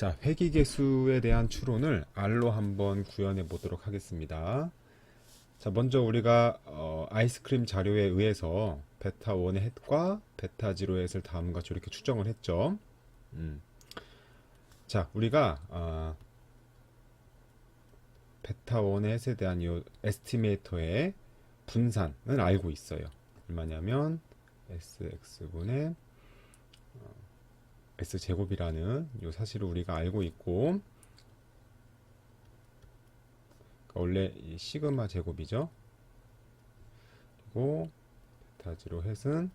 자, 회귀계수에 대한 추론을 R로 한번 구현해 보도록 하겠습니다. 자, 먼저 우리가 어, 아이스크림 자료에 의해서 베타 1의 햇과 베타 0의 햇을 다음과 같이 이렇게 추정을 했죠. 음. 자, 우리가 어, 베타 1의 햇에 대한 이 에스티메이터의 분산을 알고 있어요. 얼마냐면 sx분의 s 제곱이라는 이 사실을 우리가 알고 있고 그러니까 원래 이 시그마 제곱이죠. 그리고 베타 지로 햇은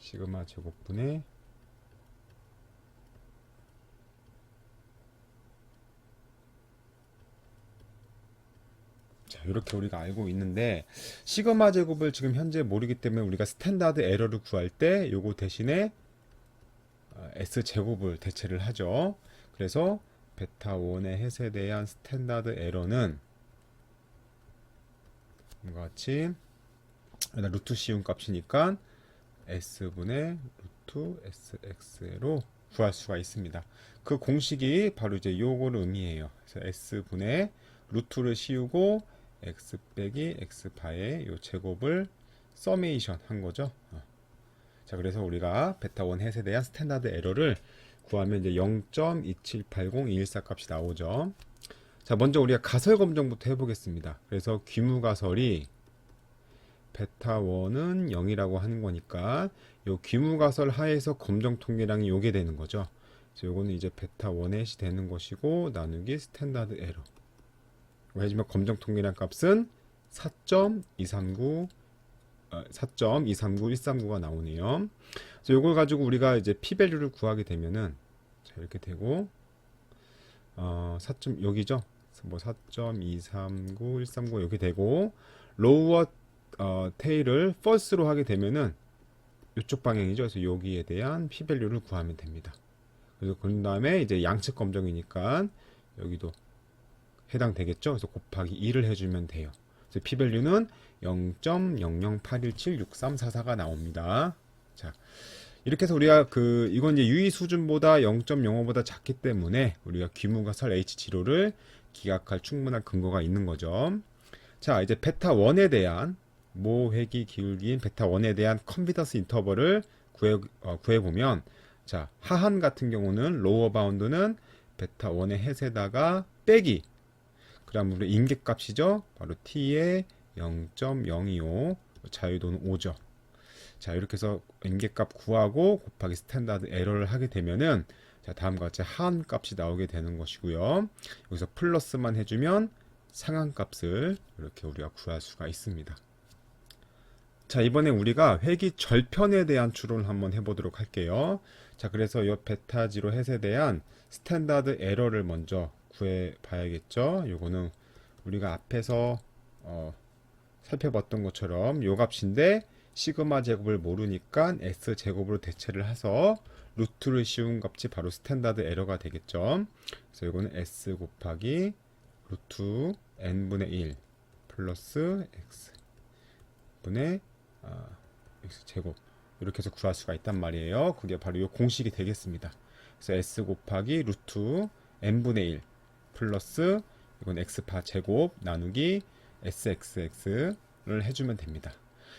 시그마 제곱분의 이렇게 우리가 알고 있는데 시그마 제곱을 지금 현재 모르기 때문에 우리가 스탠다드 에러를 구할 때 요거 대신에 어, S 제곱을 대체를 하죠. 그래서 베타 1의 햇에 대한 스탠다드 에러는 이와 같이 루트 씌운 값이니까 S분의 루트 SX로 구할 수가 있습니다. 그 공식이 바로 이제 요거를 의미해요. 그래서 S분의 루트를 씌우고 x 빼기 x파의 요 제곱을 서메이션 한 거죠. 어. 자, 그래서 우리가 베타 1 햇에 대한 스탠다드 에러를 구하면 이제 0.2780214 값이 나오죠. 자, 먼저 우리가 가설 검정부터 해보겠습니다. 그래서 귀무 가설이 베타 1은 0이라고 하는 거니까 요 귀무 가설 하에서 검정 통계량이 요게 되는 거죠. 요거는 이제 베타 1 햇이 되는 것이고 나누기 스탠다드 에러. 하지만 검정 통계량 값은 4.239 어, 4.239139가 나오네요. 그래서 이걸 가지고 우리가 이제 p 밸류를 구하게 되면은 자 이렇게 되고 어, 4. 여기죠. 뭐 4.239139 이렇게 되고 로우어 어, 테일을 false로 하게 되면은 이쪽 방향이죠. 그래서 여기에 대한 p 밸류를 구하면 됩니다. 그래서 그 다음에 이제 양측 검정이니까 여기도 해당되겠죠. 그래서 곱하기 2를 해주면 돼요. 그래서 p-밸류는 0.008176344가 나옵니다. 자, 이렇게 해서 우리가 그 이건 이제 유의 수준보다 0.05보다 작기 때문에 우리가 귀무가설 H0를 기각할 충분한 근거가 있는 거죠. 자, 이제 베타 1에 대한 모회기 기울기인 베타 1에 대한 컨피던스 인터벌을 구해 어, 구해 보면 자, 하한 같은 경우는 로어 바운드는 베타 1의 햇에다가 빼기 그다음 우리 임계값이죠. 바로 t의 0.025 자유도는 5죠. 자 이렇게 해서 임계값 구하고 곱하기 스탠다드 에러를 하게 되면은 자 다음과 같이 하한 값이 나오게 되는 것이고요. 여기서 플러스만 해주면 상한 값을 이렇게 우리가 구할 수가 있습니다. 자 이번에 우리가 회기 절편에 대한 추론을 한번 해보도록 할게요. 자 그래서 이 베타 지로 햇에 대한 스탠다드 에러를 먼저 구해 봐야겠죠. 요거는 우리가 앞에서 어, 살펴봤던 것처럼 요 값인데 시그마 제곱을 모르니까 s 제곱으로 대체를 해서 루트를 씌운 값이 바로 스탠다드 에러가 되겠죠. 그래서 이거는 s 곱하기 루트 n분의 1 플러스 x 분의 아, x 제곱 이렇게 해서 구할 수가 있단 말이에요. 그게 바로 이 공식이 되겠습니다. 그래서 s 곱하기 루트 n분의 1 플러스 이건 x파 제곱 나누기 sxx를 해주면 됩니다.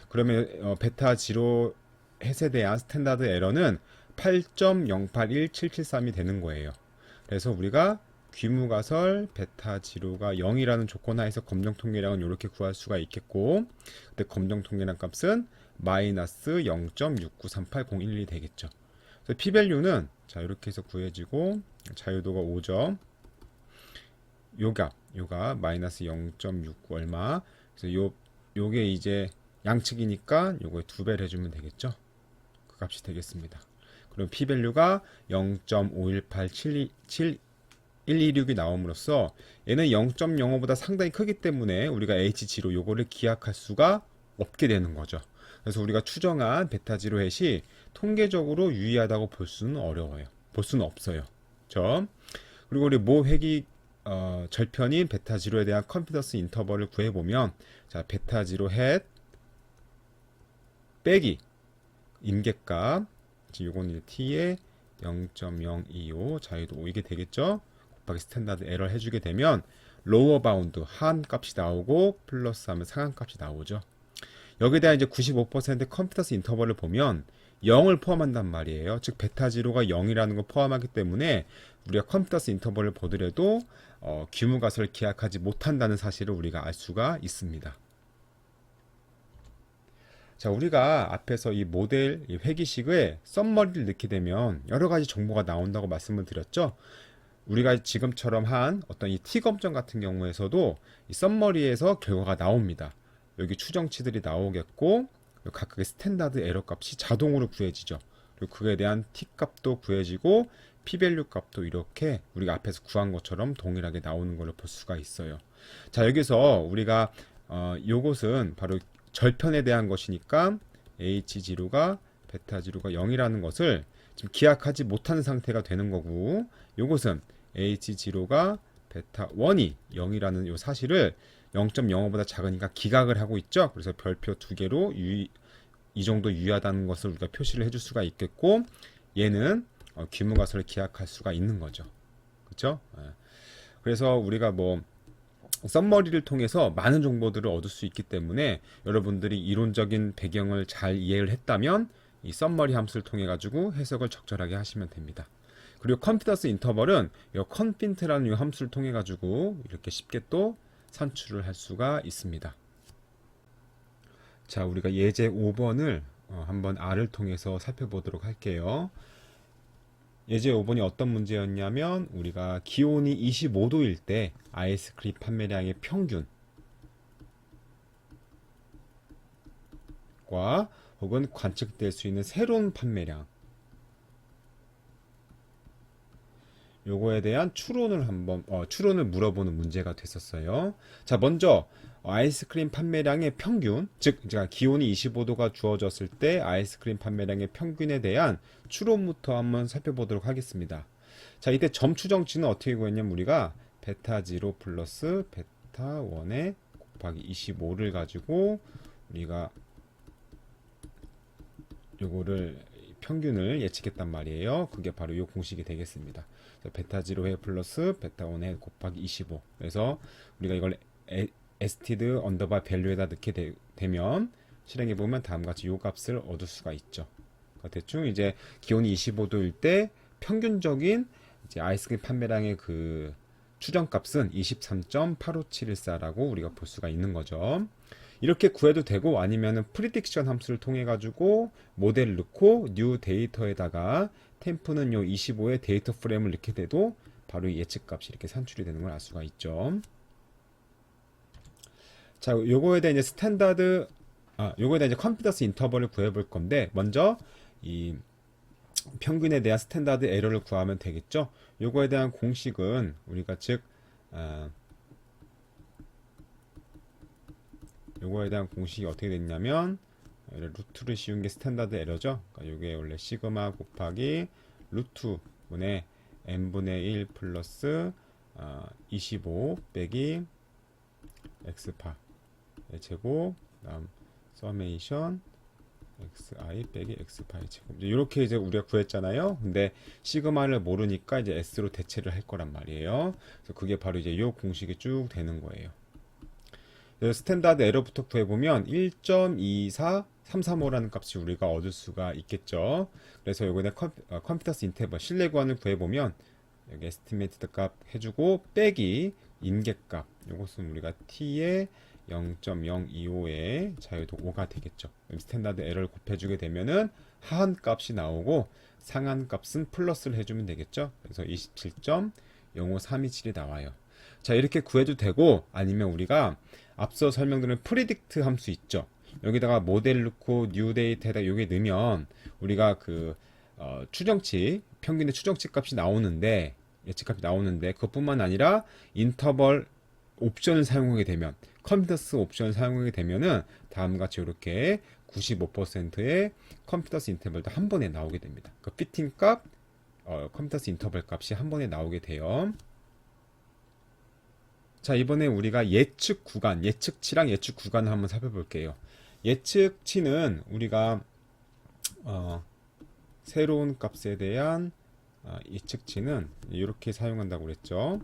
그러면 어, 베타 지로 햇에 대한 스탠다드 에러는 8.081773이 되는 거예요. 그래서 우리가 귀무가설 베타 지로가 0이라는 조건 하에서 검정 통계량은 이렇게 구할 수가 있겠고 근데 검정 통계량 값은 마이너스 0.693801이 되겠죠. 그래서 p-밸류는 자 이렇게 해서 구해지고 자유도가 5점 요값 요가 마이너스 0.69 얼마? 그래서 요 요게 이제 양측이니까 요거에 두 배를 해주면 되겠죠? 그 값이 되겠습니다. 그럼 p-밸류가 0.5187126이 나옴으로써 얘는 0.05보다 상당히 크기 때문에 우리가 H0 요거를 기약할 수가 없게 되는 거죠. 그래서 우리가 추정한 베타 지로 햇이 통계적으로 유의하다고 볼 수는 어려워요. 볼 수는 없어요. 저 그리고 우리 모 회기 어, 절편인 베타 지로에 대한 컨피던스 인터벌을 구해보면 자 베타 지로 햇 빼기 임계값 요거는 t의 0.025 자유도 5 이게 되겠죠? 곱하기 스탠다드 에러 해주게 되면 로어 바운드 하한 값이 나오고 플러스 하면 상한 값이 나오죠. 여기에 대한 이제 95% 컴퓨터스 인터벌을 보면 0을 포함한단 말이에요. 즉 베타 지로가 0이라는 걸 포함하기 때문에 우리가 컴퓨터스 인터벌을 보더라도 어, 규모 가설을 기약하지 못한다는 사실을 우리가 알 수가 있습니다. 자, 우리가 앞에서 이 모델 이 회기식에 썸머리를 넣게 되면 여러 가지 정보가 나온다고 말씀을 드렸죠. 우리가 지금처럼 한 어떤 이 T검정 같은 경우에서도 이 썸머리에서 결과가 나옵니다. 여기 추정치들이 나오겠고 각각의 스탠다드 에러 값이 자동으로 구해지죠. 그리고 그에 대한 T 값도 구해지고 P-밸류 값도 이렇게 우리가 앞에서 구한 것처럼 동일하게 나오는 걸로 볼 수가 있어요. 자, 여기서 우리가 어, 요것은 바로 절편에 대한 것이니까 H0가 베타 0가 0이라는 것을 지금 기약하지 못하는 상태가 되는 거고 요것은 H0가 베타 1이 0이라는 요 사실을 0.05보다 작으니까 기각을 하고 있죠. 그래서 별표 두 개로 유, 이 정도 유의하다는 것을 우리가 표시를 해줄 수가 있겠고 얘는 어, 규모 가설을 기약할 수가 있는 거죠. 그렇죠? 그래서 우리가 뭐 썸머리를 통해서 많은 정보들을 얻을 수 있기 때문에 여러분들이 이론적인 배경을 잘 이해를 했다면 이 썸머리 함수를 통해 가지고 해석을 적절하게 하시면 됩니다. 그리고 컴피터스 인터벌은 이 컨핀트라는 이 함수를 통해 가지고 이렇게 쉽게 또 산출을 할 수가 있습니다. 자, 우리가 예제 5번을 어, 한번 R을 통해서 살펴보도록 할게요. 예제 5번이 어떤 문제였냐면 우리가 기온이 25도일 때 아이스크림 판매량의 평균 과 혹은 관측될 수 있는 새로운 판매량 요거에 대한 추론을 한번 어, 추론을 물어보는 문제가 됐었어요. 자, 먼저 아이스크림 판매량의 평균, 즉 제가 기온이 25도가 주어졌을 때 아이스크림 판매량의 평균에 대한 추론부터 한번 살펴보도록 하겠습니다. 자, 이때 점 추정치는 어떻게 구했냐면 우리가 베타 0 플러스 베타 1에 곱하기 25를 가지고 우리가 요거를 평균을 예측했단 말이에요. 그게 바로 이 공식이 되겠습니다. 베타 0회 플러스 베타 1회 곱하기 25. 그래서 우리가 이걸 에, 에스티드 언더바 밸류에다 넣게 되, 면 실행해 보면 다음과 같이 요 값을 얻을 수가 있죠. 그러니까 대충 이제 기온이 25도일 때 평균적인 이제 아이스크림 판매량의 그 추정값은 23.85714라고 우리가 볼 수가 있는 거죠. 이렇게 구해도 되고 아니면은 프리딕션 함수를 통해 가지고 모델을 넣고 뉴 데이터에다가 템프는 요 25의 데이터 프레임을 넣게 돼도 바로 예측값이 이렇게 산출이 되는 걸 알 수가 있죠. 자, 요거에 대한 이제 스탠다드 아, 요거에 대한 이제 컴퓨터스 인터벌을 구해 볼 건데 먼저 이 평균에 대한 스탠다드 에러를 구하면 되겠죠. 요거에 대한 공식은 우리가 즉 아, 요거에 대한 공식이 어떻게 됐냐면 루트를 씌운 게 스탠다드 에러죠. 그러니까 이게 원래 시그마 곱하기 루트 분의 n분의 1 플러스 어, 25 빼기 x파 제곱 다음 서메이션 xi 빼기 x파의 제곱 이렇게 이제 우리가 구했잖아요. 근데 시그마를 모르니까 이제 s로 대체를 할 거란 말이에요. 그래서 그게 바로 이제 이 공식이 쭉 되는 거예요. 스탠다드 에러부터 구해보면 1.24335라는 값이 우리가 얻을 수가 있겠죠. 그래서 요번에 컴, 퓨터스 인테버 실내 구간을 구해보면 여기 에스티메이트드 값 해주고 빼기 임계값 요것은 우리가 t의 0.025의 자유도 5가 되겠죠. 스탠다드 에러를 곱해주게 되면은 하한 값이 나오고 상한 값은 플러스를 해주면 되겠죠. 그래서 27.05327이 나와요. 자 이렇게 구해도 되고 아니면 우리가 앞서 설명드린 프리딕트 함수 있죠. 여기다가 모델 넣고 뉴 데이터에다 여기 넣으면 우리가 그 어, 추정치 평균의 추정치 값이 나오는데 예측값이 나오는데 그것뿐만 아니라 인터벌 옵션을 사용하게 되면 컴퓨터스 옵션을 사용하게 되면은 다음과 같이 이렇게 95%의 컴퓨터스 인터벌도 한 번에 나오게 됩니다. 그 피팅 값, 어, 컴퓨터스 인터벌 값이 한 번에 나오게 돼요. 자, 이번에 우리가 예측 구간, 예측치랑 예측 구간을 한번 살펴볼게요. 예측치는 우리가 어, 새로운 값에 대한 아, 이 측치는 이렇게 사용한다고 그랬죠.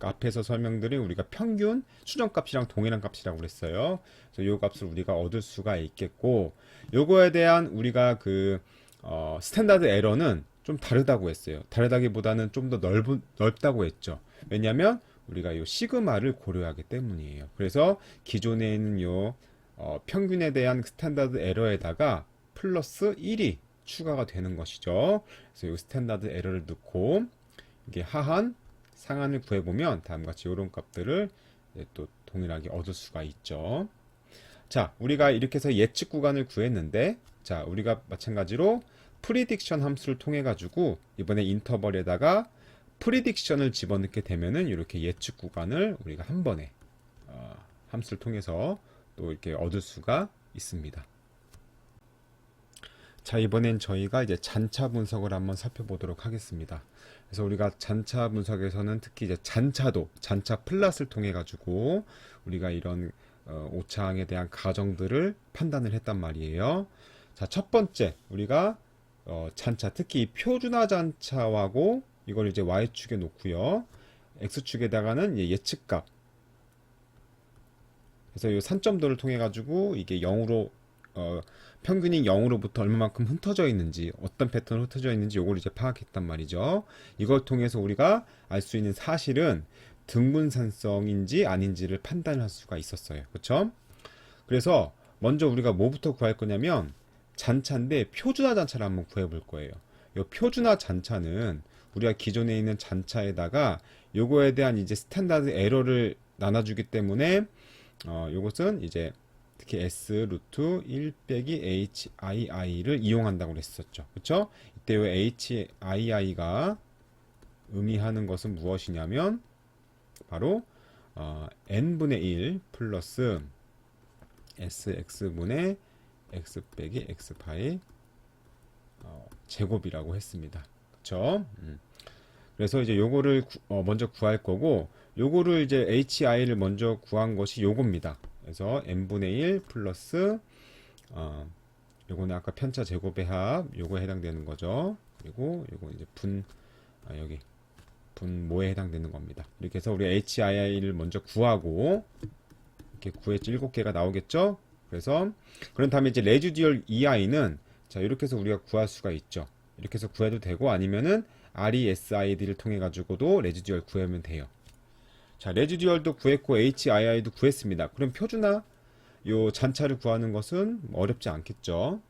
앞에서 설명드린 우리가 평균 수정값이랑 동일한 값이라고 그랬어요. 그래서 요 값을 우리가 얻을 수가 있겠고 요거에 대한 우리가 그 어, 스탠다드 에러는 좀 다르다고 했어요. 다르다기보다는 좀 더 넓은 넓다고 했죠. 왜냐하면 우리가 요 시그마를 고려하기 때문이에요. 그래서 기존에 있는 요 어, 평균에 대한 스탠다드 에러에다가 플러스 1이 추가가 되는 것이죠. 그래서 이 스탠다드 에러를 넣고 이게 하한, 상한을 구해보면 다음과 같이 이런 값들을 또 동일하게 얻을 수가 있죠. 자, 우리가 이렇게 해서 예측 구간을 구했는데, 자, 우리가 마찬가지로 프리딕션 함수를 통해 가지고 이번에 인터벌에다가 프리딕션을 집어넣게 되면은 이렇게 예측 구간을 우리가 한 번에 어, 함수를 통해서 또 이렇게 얻을 수가 있습니다. 자, 이번엔 저희가 이제 잔차 분석을 한번 살펴보도록 하겠습니다. 그래서 우리가 잔차 분석에서는 특히 이제 잔차도, 잔차 플랫을 통해 가지고 우리가 이런 어, 오차항에 대한 가정들을 판단을 했단 말이에요. 자, 첫 번째 우리가 어, 잔차, 특히 이 표준화 잔차하고 이걸 이제 y축에 놓고요. x축에다가는 예측값. 그래서 이 산점도를 통해 가지고 이게 0으로 어, 평균이 0으로부터 얼마만큼 흩어져 있는지 어떤 패턴으로 흩어져 있는지 요걸 이제 파악했단 말이죠. 이걸 통해서 우리가 알 수 있는 사실은 등분산성인지 아닌지를 판단할 수가 있었어요. 그렇죠? 그래서 먼저 우리가 뭐부터 구할 거냐면 잔차인데 표준화 잔차를 한번 구해 볼 거예요. 이 표준화 잔차는 우리가 기존에 있는 잔차에다가 요거에 대한 이제 스탠다드 에러를 나눠주기 때문에 어, 요것은 이제 특히 S 루트 1 빼기 HII를 이용한다고 그랬었죠. 그쵸? 이때 요 HII가 의미하는 것은 무엇이냐면 바로 어, n분의 1 플러스 sx분의 x 빼기 x파이 어, 제곱이라고 했습니다. 그쵸? 음. 그래서 이제 요거를 구, 어, 먼저 구할 거고 요거를 이제 hi를 먼저 구한 것이 요겁니다. 그래서 n분의 1 플러스 어, 요거는 아까 편차 제곱의 합 요거에 해당되는 거죠. 그리고 요거 이제 분 아, 여기 분모에 해당되는 겁니다. 이렇게 해서 우리 hi를 먼저 구하고 이렇게 구했죠. 7개가 나오겠죠? 그래서 그런 다음에 이제 레지듀얼 ei는 자 이렇게 해서 우리가 구할 수가 있죠. 이렇게 해서 구해도 되고 아니면은 resid를 통해 가지고도 레지듀얼 구하면 돼요. 자, 레지듀얼도 구했고 HII도 구했습니다. 그럼 표준화 요 잔차를 구하는 것은 어렵지 않겠죠.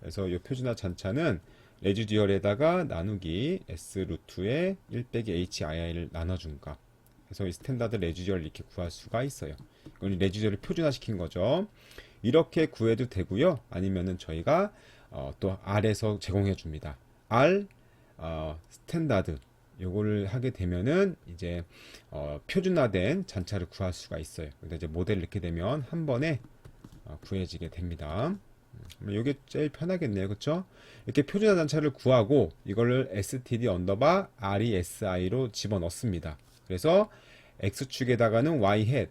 그래서 요 표준화 잔차는 레지듀얼에다가 나누기 S 루트에 1 빼기 HII를 나눠준 값. 그래서 이 스탠다드 레지듀얼 이렇게 구할 수가 있어요. 이건 레지듀얼을 표준화 시킨 거죠. 이렇게 구해도 되고요. 아니면은 저희가 어, 또 R에서 제공해 줍니다. R 어, 스탠다드 요거를 하게 되면은 이제 어, 표준화된 잔차를 구할 수가 있어요. 근데 이제 모델을 넣게 되면 한 번에 어, 구해지게 됩니다. 음, 이게 제일 편하겠네요. 그렇죠? 이렇게 표준화 잔차를 구하고 이거를 std 언더바 resi로 집어넣습니다. 그래서 x축에다가는 y hat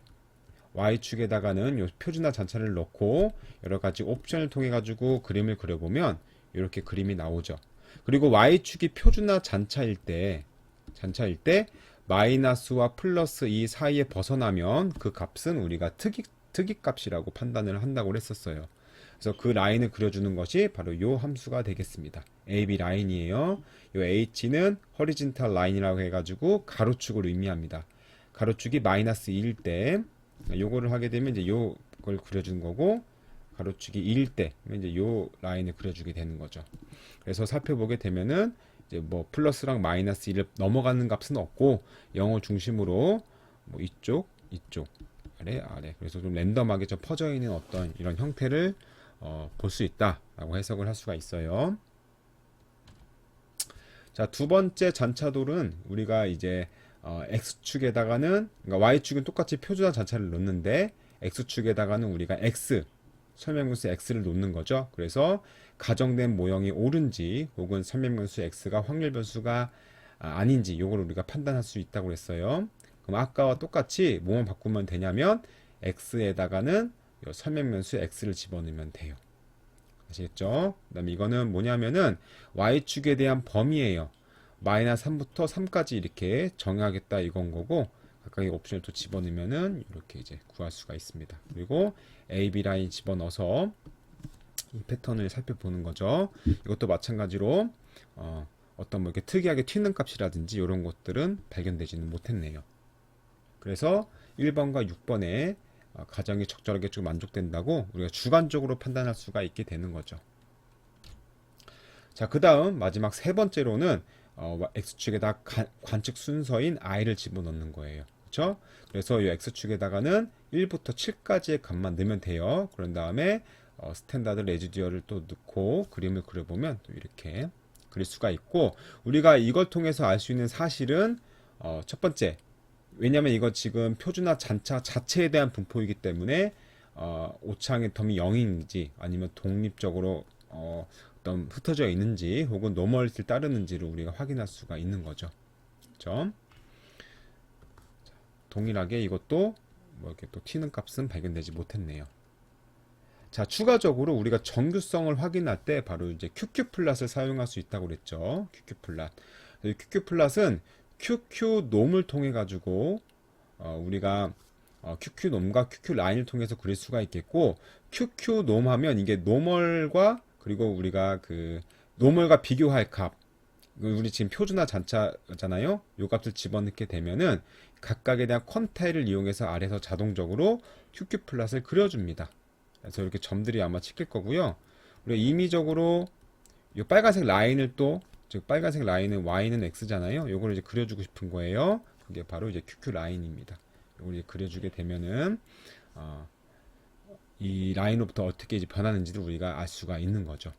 y축에다가는 요 표준화 잔차를 넣고 여러 가지 옵션을 통해 가지고 그림을 그려보면 이렇게 그림이 나오죠. 그리고 y축이 표준화 잔차일 때 잔차일 때 마이너스와 플러스 이 사이에 벗어나면 그 값은 우리가 특이 특이 값이라고 판단을 한다고 했었어요. 그래서 그 라인을 그려주는 것이 바로 요 함수가 되겠습니다. AB 라인이에요. 요 H는 허리진탈 라인이라고 해가지고 가로축을 의미합니다. 가로축이 마이너스 2일 때 요거를 하게 되면 이제 요걸 그려주는 거고 가로축이 2일 때 이제 요 라인을 그려주게 되는 거죠. 그래서 살펴보게 되면은 이제 뭐 플러스랑 마이너스 1을 넘어가는 값은 없고 영어 중심으로 뭐 이쪽 이쪽 아래 아래 그래서 좀 랜덤하게 좀 퍼져 있는 어떤 이런 형태를 어, 볼 수 있다라고 해석을 할 수가 있어요. 자, 두 번째 잔차돌은 우리가 이제 어, x축에다가는 그러니까 y축은 똑같이 표준화 잔차를 놓는데 x축에다가는 우리가 x 설명분수 x를 놓는 거죠. 그래서 가정된 모형이 옳은지 혹은 설명변수 x가 확률 변수가 아, 아닌지 이걸 우리가 판단할 수 있다고 했어요. 그럼 아까와 똑같이 뭐만 바꾸면 되냐면 x에다가는 설명변수 x를 집어넣으면 돼요. 아시겠죠? 그다음에 이거는 뭐냐면은 y축에 대한 범위예요. 마이너스 3부터 3까지 이렇게 정하겠다 이건 거고 각각의 옵션을 또 집어넣으면은 이렇게 이제 구할 수가 있습니다. 그리고 A, B 라인 집어넣어서 이 패턴을 살펴보는 거죠. 이것도 마찬가지로 어, 어떤 뭐 이렇게 특이하게 튀는 값이라든지 이런 것들은 발견되지는 못했네요. 그래서 1번과 6번에 어, 가정이 적절하게 좀 만족된다고 우리가 주관적으로 판단할 수가 있게 되는 거죠. 자, 그 다음 마지막 세 번째로는 어, X축에다 가- 관측 순서인 i를 집어넣는 거예요. 그렇죠? 그래서 이 X축에다가는 1부터 7까지의 값만 넣으면 돼요. 그런 다음에 어, 스탠다드 레지디어를 또 넣고 그림을 그려보면 또 이렇게 그릴 수가 있고 우리가 이걸 통해서 알 수 있는 사실은 어, 첫 번째 왜냐하면 이거 지금 표준화 잔차 자체에 대한 분포이기 때문에 어, 오차항의 텀이 0인지 아니면 독립적으로 어, 어떤 흩어져 있는지 혹은 노멀리티를 따르는지를 우리가 확인할 수가 있는 거죠. 그렇죠? 자, 동일하게 이것도 뭐 이렇게 또 튀는 값은 발견되지 못했네요. 자, 추가적으로 우리가 정규성을 확인할 때 바로 이제 QQ 플랫을 사용할 수 있다고 그랬죠. QQ 플랫. 이 QQ 플랫은 QQ 놈을 통해 가지고 어, 우리가 어, QQ 놈과 QQ 라인을 통해서 그릴 수가 있겠고 QQ 놈 하면 이게 노멀과 그리고 우리가 그 노멀과 비교할 값그 우리 지금 표준화 잔차잖아요. 요 값을 집어넣게 되면은 각각에 대한 퀀타일을 이용해서 아래서 자동적으로 QQ 플랫을 그려줍니다. 그래서 이렇게 점들이 아마 찍힐 거고요. 우리가 임의적으로 이 빨간색 라인을 또, 즉 빨간색 라인은 y는 x잖아요. 요걸 이제 그려주고 싶은 거예요. 그게 바로 이제 QQ 라인입니다. 요걸 이제 그려주게 되면은 어, 이 라인으로부터 어떻게 이제 변하는지를 우리가 알 수가 있는 거죠.